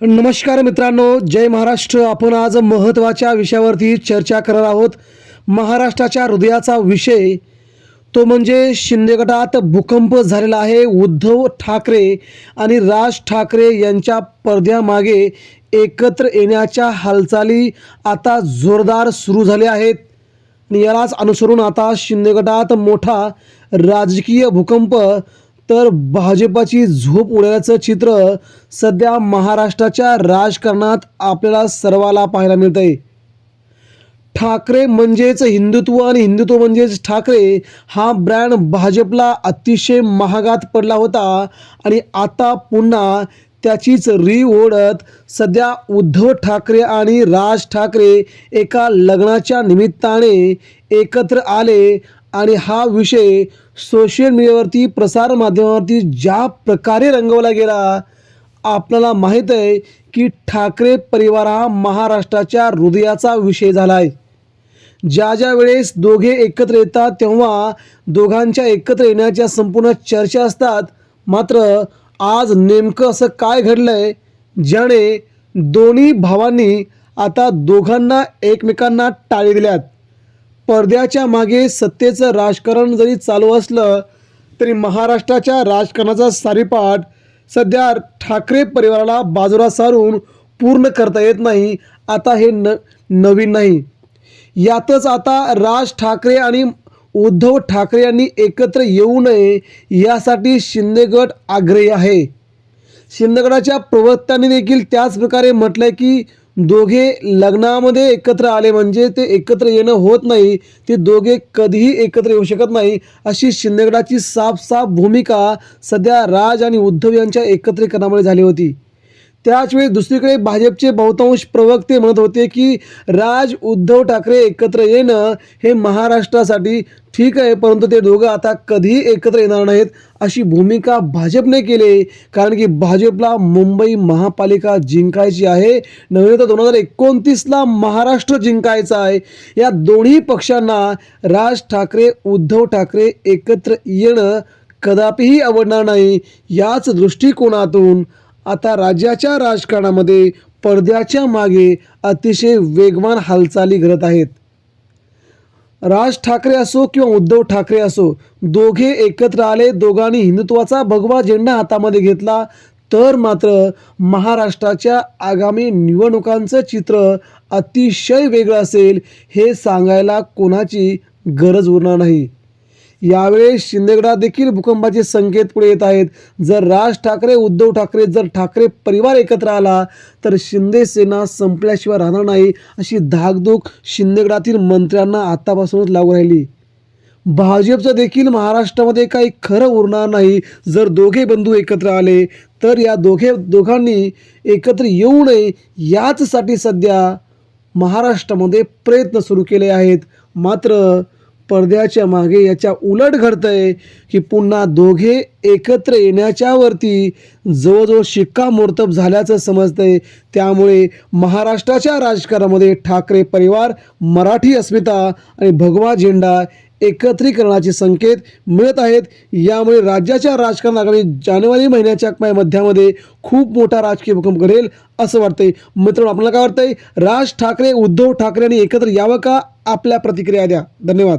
नमस्कार मित्रांनो जय महाराष्ट्र. आपण आज महत्त्वाच्या विषयावरती चर्चा करणार आहोत. महाराष्ट्राच्या हृदयाचा विषय तो म्हणजे शिंदे गटात भूकंप झालेला आहे. उद्धव ठाकरे आणि राज ठाकरे यांच्या पडद्यामागे एकत्र येण्याच्या हालचाली आता जोरदार सुरू झाल्या आहेत. आणि यालाच अनुसरून आता शिंदे गटात मोठा राजकीय भूकंप तर भाजपाची झोप उडाल्याचं चित्र सध्या महाराष्ट्राच्या राजकारणात आपल्याला सर्वाला पाहायला मिळत आहे ठाकरे म्हणजेच हिंदुत्व आणि हिंदुत्व म्हणजेच ठाकरे हा ब्रँड भाजपला अतिशय महागात पडला होता आणि आता पुन्हा त्याचीच री ओढत सध्या उद्धव ठाकरे आणि राज ठाकरे एका लग्नाच्या निमित्ताने एकत्र आले आणि हा विषय सोशल मीडियावरती प्रसारमाध्यमावरती ज्या प्रकारे रंगवला गेला आपल्याला माहीत आहे की ठाकरे परिवार हा महाराष्ट्राच्या हृदयाचा विषय झाला आहे ज्या ज्या वेळेस दोघे एकत्र येतात तेव्हा दोघांच्या एकत्र येण्याच्या संपूर्ण चर्चा असतात. मात्र आज नेमकं असं काय घडलं आहे ज्याने दोन्ही भावांनी आता दोघांना एकमेकांना टाळी दिल्यात. पडद्याच्या मागे सत्तेचं राजकारण जरी चालू असलं तरी महाराष्ट्राच्या राजकारणाचा सारीपाठ सध्या ठाकरे परिवाराला बाजूला सारून पूर्ण करता येत नाही. आता हे न नवीन नाही. यातच आता राज ठाकरे आणि उद्धव ठाकरे यांनी एकत्र येऊ नये यासाठी शिंदेगड आग्रही आहे. शिंदेगडाच्या प्रवक्त्यांनी देखील त्याच प्रकारे म्हटलंय की दोघे लग्नामध्ये एकत्र आले म्हणजे ते एकत्र येणं होत नाही. ते दोघे कधीही एकत्र येऊ शकत नाही. अशी शिंदेगडाची साफ साफ भूमिका सध्या राज आणि उद्धव यांच्या एकत्रीकरणामुळे झाली होती. त्याचवेळी दुसरीकडे भाजपचे बहुतांश प्रवक्ते म्हणत होते की राज उद्धव ठाकरे एकत्र येणं हे महाराष्ट्रासाठी ठीक आहे परंतु ते दोघं आता कधीही एकत्र येणार नाहीत अशी भूमिका भाजपने केली कारण की भाजपला मुंबई महापालिका जिंकायची आहे. नव्हे तर दोन हजार एकोणतीसला महाराष्ट्र जिंकायचा आहे. या दोन्ही पक्षांना राज ठाकरे उद्धव ठाकरे एकत्र येणं कदापिही आवडणार नाही. याच दृष्टिकोनातून आता राज्याच्या राजकारणामध्ये पडद्याच्या मागे अतिशय वेगवान हालचाली घडत आहेत. राज ठाकरे असो किंवा उद्धव ठाकरे असो दोघे एकत्र आले दोघांनी हिंदुत्वाचा भगवा झेंडा हातामध्ये घेतला तर मात्र महाराष्ट्राच्या आगामी निवडणुकांचं चित्र अतिशय वेगळं असेल हे सांगायला कोणाची गरज उरणार नाही. यावेळेस शिंदेगडात देखील भूकंपाचे संकेत पुढे येत आहेत. जर राज ठाकरे उद्धव ठाकरे जर ठाकरे परिवार एकत्र आला तर शिंदे सेना संपल्याशिवाय राहणार नाही अशी धाकधूक शिंदेगडातील मंत्र्यांना आतापासूनच लागू राहिली. भाजपचं देखील महाराष्ट्रामध्ये काही खरं उरणार नाही. जर दोघे बंधू एकत्र आले तर या दोघे दोघांनी एकत्र येऊ नये याचसाठी सध्या महाराष्ट्रामध्ये प्रयत्न सुरू केले आहेत. मात्र पडद्याच्या मागे याच्या उलट घडतंय की पुन्हा दोघे एकत्र येण्याच्यावरती जवळजवळ शिक्कामोर्तब झाल्याचं समजतंय. त्यामुळे महाराष्ट्राच्या राजकारणामध्ये ठाकरे परिवार मराठी अस्मिता आणि भगवा झेंडा एकत्रीकरणाचे संकेत मिळत आहेत. यामुळे राज्याच्या राजकारणाकडे जानेवारी महिन्याच्या मध्यामध्ये खूप मोठा राजकीय भूकंप घडेल असं वाटतंय. मित्रांनो आपल्याला काय वाटतंय? राज ठाकरे उद्धव ठाकरे यांनी एकत्र यावं का? आपल्या प्रतिक्रिया द्या. धन्यवाद.